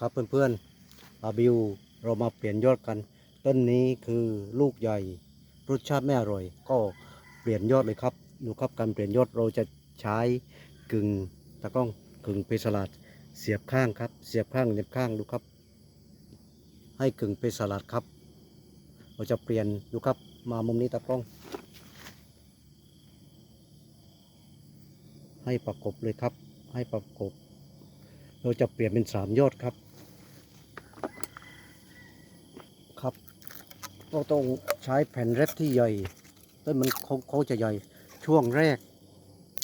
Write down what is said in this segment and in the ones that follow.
ครับเพื่อนๆอาบิวเรามาเปลี่ยนยอดกัน ต้นนี้คือลูกใหญ่รสชาติไม่อร่อย ก็เปลี่ยนยอดเลยครับดูครับการเปลี่ยนยอดเราจะใช้กึ่งตะกล้องกึ่งเปสลัดเสียบข้างครับ เสียบข้างเหน็บข้างดูครับ ให้กึ่งเปสลัดครับ เราจะเปลี่ยนดูครับ มามุมนี้ตะกล้อง ให้ประกบเลยครับ ให้ประกบ เราจะเปลี่ยนเป็นสามยอดครับ เราต้องใช้แผ่นเร็บที่ใหญ่ต้นมันเขาเขาจะใหญ่ช่วงแรก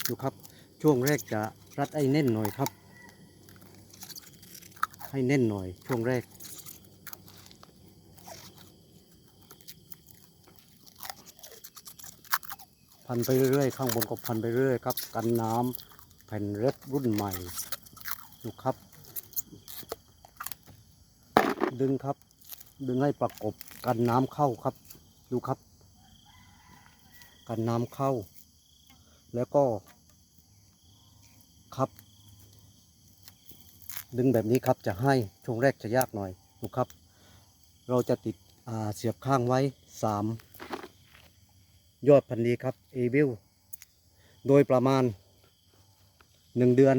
ดูครับ ช่วงแรกจะรัดไอ้แน่นหน่อยครับ ให้แน่นหน่อย ช่วงแรก พันไปเรื่อยๆข้างบนก็พันไปเรื่อยครับ กันน้ำแผ่นเร็บรุ่นใหม่ดูครับ ดึงครับ ดึงให้ประกบกันน้ำเข้าครับ ดูครับ กันน้ำเข้า แล้วก็ ครับ ดึงแบบนี้ครับจะให้ช่วงแรกจะยากหน่อยดูครับ เราจะติดเสียบข้างไว้สามยอดพันธุ์ดีครับเอวิลโดยประมาณหนึ่งเดือน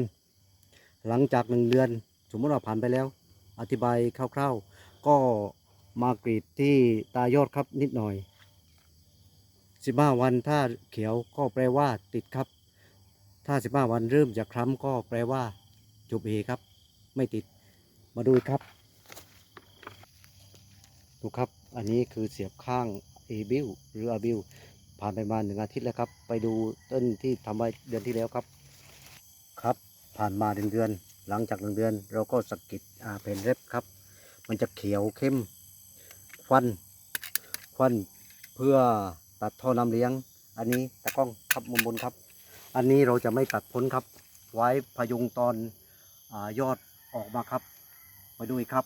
หลังจากหนึ่งเดือน สมมติว่าผ่านไปแล้ว อธิบายคร่าว ๆ ก็ มากรีดที่ตายอดครับนิดหน่อย 15 วันถ้าเขียวก็แปลว่าติดครับ ถ้า 15 วันเริ่มจะคล้ำก็แปลว่าจบเอครับ ไม่ติดมาดูครับ ดูครับ อันนี้คือเสียบข้างเอบิลหรืออาบิลผ่านไปมาหนึ่งอาทิตย์แล้วครับ ไปดูต้นที่ทำไว้เดือนที่แล้วครับ ครับ ผ่านมาหนึ่งเดือน หลังจากหนึ่งเดือน เราก็สกกิดอาเป็นเร็บครับ มันจะเขียวเข้ม ควันควันเพื่อตัดท่อน้ำเลี้ยง อันนี้ตะกล้องครับมุมบนครับ อันนี้เราจะไม่ตัดพ้นครับ ไว้พยุงตอนอยอดออกมาครับ ไปดูอีกครับ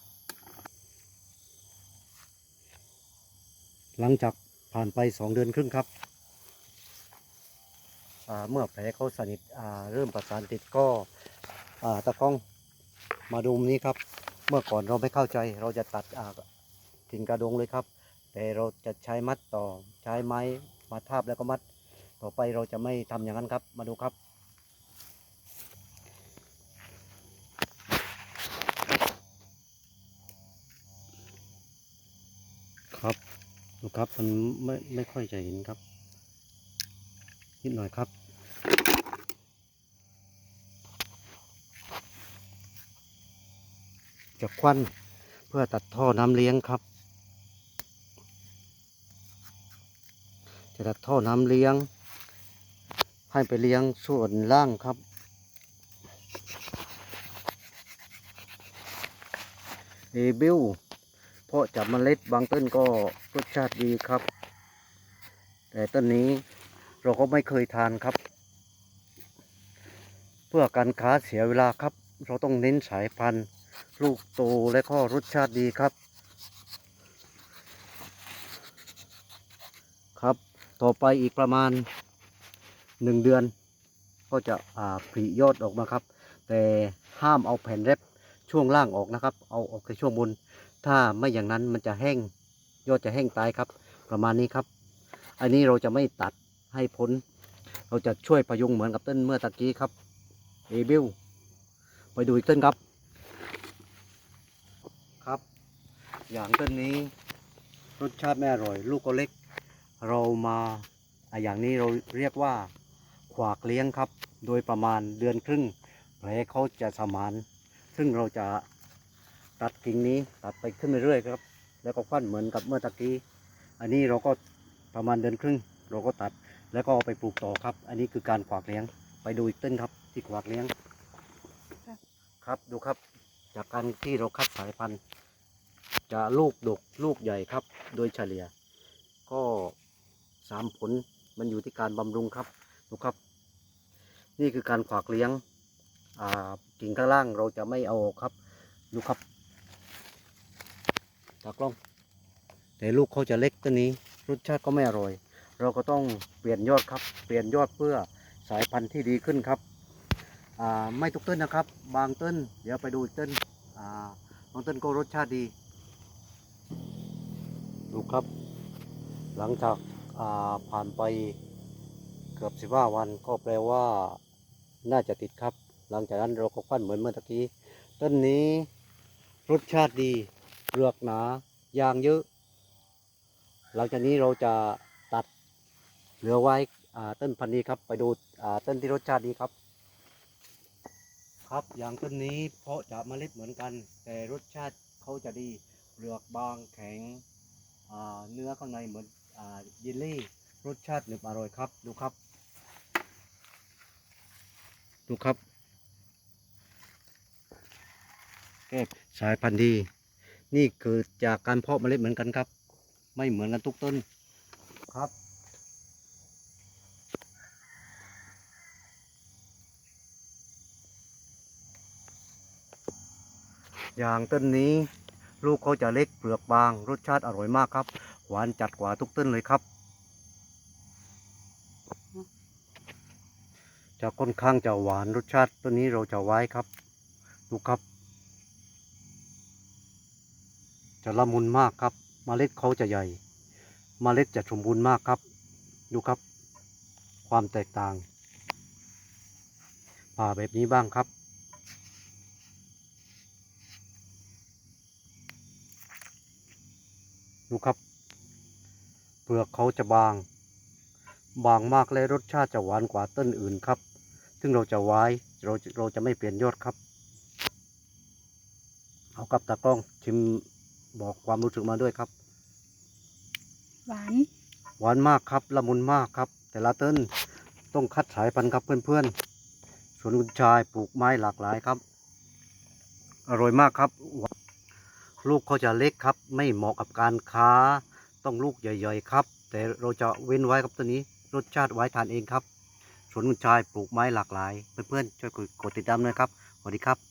หลังจากผ่านไปสองเดือนครึ่งครับเมื่อแผลเขาสนิทเริ่มประสานติดก็ตะกล้องมาดูมนี้ครับ เมื่อก่อนเราไม่เข้าใจเราจะตัด อ่ากิ่งกระดงเลยครับ แต่เราจะใช้มัดต่อใช้ไม้มาทาบแล้วก็มัด ต่อไปเราจะไม่ทำอย่างนั้นครับ มาดูครับครับดูครับมันไม่ไม่ค่อยจะเห็นครับ นิดหน่อยครับ จะควันเพื่อตัดท่อน้ำเลี้ยงครับ จะตัดท่อน้ำเลี้ยง ให้ไปเลี้ยงส่วนล่างครับ เอบิลเพราะจับเมล็ดบางต้นก็รสชาติดีครับ แต่ต้นนี้เราก็ไม่เคยทานครับ เพื่อการค้าเสียเวลาครับ เราต้องเน้นสายพันธุ์ ลูกโตและก็รสชาติดีครับครับ ต่อไปอีกประมาณหนึ่งเดือน ก็จะผลิยอดออกมาครับ แต่ห้ามเอาแผ่นเร็บช่วงล่างออกนะครับ เอาออกแค่ช่วงบน ถ้าไม่อย่างนั้นมันจะแห้งยอดจะแห้งตายครับ ประมาณนี้ครับ อันนี้เราจะไม่ตัดให้พ้น เราจะช่วยพยุงเหมือนกับต้นเมื่อตะกี้ครับเอบิลไปดูอีกต้นครับ ครับ อย่างต้นนี้รสชาติไม่อร่อย ลูกก็เล็ก เรามาอะอย่างนี้เราเรียกว่าขวากเลี้ยงครับ โดยประมาณเดือนครึ่งแผลเขาจะสมาน ซึ่งเราจะตัดกิ่งนี้ตัดไปขึ้นเรื่อยครับ แล้วก็ฟันเหมือนกับเมื่อตะกี้ อันนี้เราก็ประมาณเดือนครึ่ง เราก็ตัดแล้วก็เอาไปปลูกต่อครับ อันนี้คือการขวากเลี้ยง ไปดูอีกต้นครับที่ขวากเลี้ยง ครับดูครับ จากการที่เราคัดสายพันธุ์ จะลูกดกลูกใหญ่ครับ โดยเฉลี่ย ก็ สามผลมันอยู่ที่การบำรุงครับดูครับ นี่คือการขวากเลี้ยงอ่ากิ่งข้างล่างเราจะไม่เอาออกครับดูครับตากล้อง แต่ลูกเขาจะเล็กตัวนี้รสชาติก็ไม่อร่อย เราก็ต้องเปลี่ยนยอดครับ เปลี่ยนยอดเพื่อสายพันธุ์ที่ดีขึ้นครับอ่าไม่ทุกต้นนะครับ บางต้นเดี๋ยวไปดูต้นอ่าต้นก็รสชาติดี ดูครับ หลังจาก ผ่านไปเกือบสิบห้าวันก็แปลว่าน่าจะติดครับ หลังจากนั้นเราก็ปั้นเหมือนเมื่อตะกี้ ต้นนี้รสชาติดีเปลือกหนายางเยอะ หลังจากนี้เราจะตัดเหลือไว้ต้นพันธุ์นี้ครับ ไปดูต้นที่รสชาติดีครับ ครับอย่างต้นนี้เพาะจากเมล็ดเหมือนกัน แต่รสชาติเขาจะดีเปลือกบางแข็งเนื้อข้างในเหมือน เยลลี่รสชาติหนึบอร่อยครับ ดูครับ ดูครับแก้สายพันธุ์ดี นี่คือจากการเพาะเมล็ดเหมือนกันครับ ไม่เหมือนกันทุกต้นครับอย่างต้นนี้ ลูกเขาจะเล็กเปลือกบาง รสชาติอร่อยมากครับ หวานจัดกว่าทุกต้นเลยครับ จะค่อนข้างจะหวานรสชาติต้นนี้เราจะไว้ครับ ดูครับ จะละมุนมากครับเมล็ดเขาจะใหญ่เมล็ดจะสมบูรณ์มากครับ ดูครับ ความแตกต่างผ่าแบบนี้บ้างครับดูครับ เปลือกเขาจะบาง บางมากและรสชาติจะหวานกว่าต้นอื่นครับ ซึ่งเราจะไว้เราจะเราจะไม่เปลี่ยนยอดครับ เอากับตากล้องชิมบอกความรู้สึกมาด้วยครับ หวาน หวานมากครับละมุนมากครับ แต่ละต้นต้องคัดสายพันธุ์ครับเพื่อนๆสวนคุณชายปลูกไม้หลากหลายครับ อร่อยมากครับ ลูกเขาจะเล็กครับ ไม่เหมาะกับการค้า ต้องลูกใหญ่ๆครับ แต่เราจะเว้นไว้ครับตัวนี้รสชาติไว้ทานเองครับสวนคุณชายปลูกไม้หลากหลาย เพื่อนๆช่วยกดติดตามด้วยครับสวัสดีครับ